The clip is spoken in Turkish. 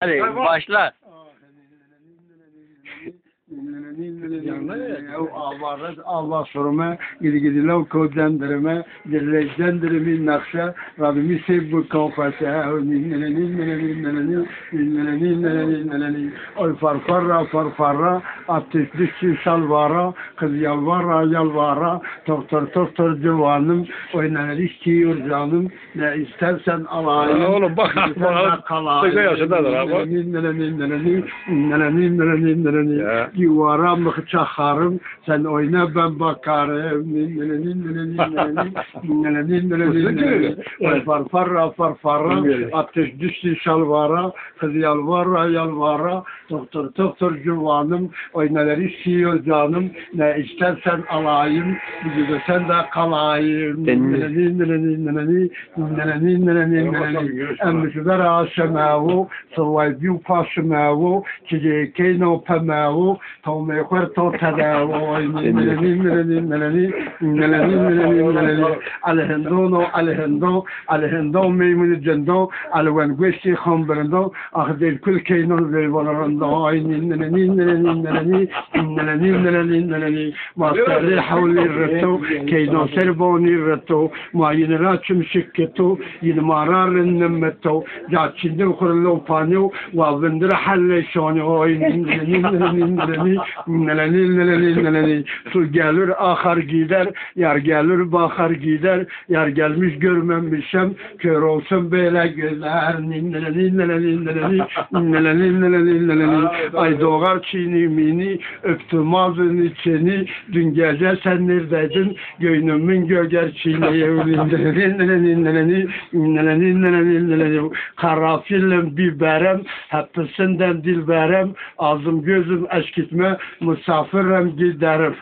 Hadi başla. Allah Allah soruma lav kodlendirme dirleklendirme nakşa Rabbimi sev bu kafese Oy farfarra farfarra düşsün şalvara kız yalvara yalvara doktor doktor civanım oynanır istiyor canım ne istersen alayım oğlum bak, bak, kalayım. yaşındadır ha, bak. Ya. Yuvara mı çakarım, sen oyna ben bakarım. Oy farfarra farfarra, ateş düştü şalvara, kız yalvara yalvara, doktor doktor civanım, oynalar istiyor canım, ne istersen alayım, bir de sen de kalayım. Emmişler aşamavu, sıvay bir paşamavu, çiçeği keyno pemavu, Są chwertą tadało, meleni, meleni, meleni. الهندونو الهندو الهندو ميمون الجندو الوانجوشي خمبرندو أخذ الكل كينون بالبولرندو ما تري حولي الرتو كينون سربوني الرتو ما ينراتشم شكتو ينمارار النمتو جاتشين دمخر اللوبانيو وابندر حل شوني سو جالر آخر جيدر gider yar gelir bakar gider yar gelmiş görmemişim kör olsun böyle gözler ay doğar çiğni mini öptüm ağzın içini dün gece sen neredeydin göynümün göger çiğni karanfilim biberim hepsinden dilberim ağzım gözüm eşkitme misafirem giderim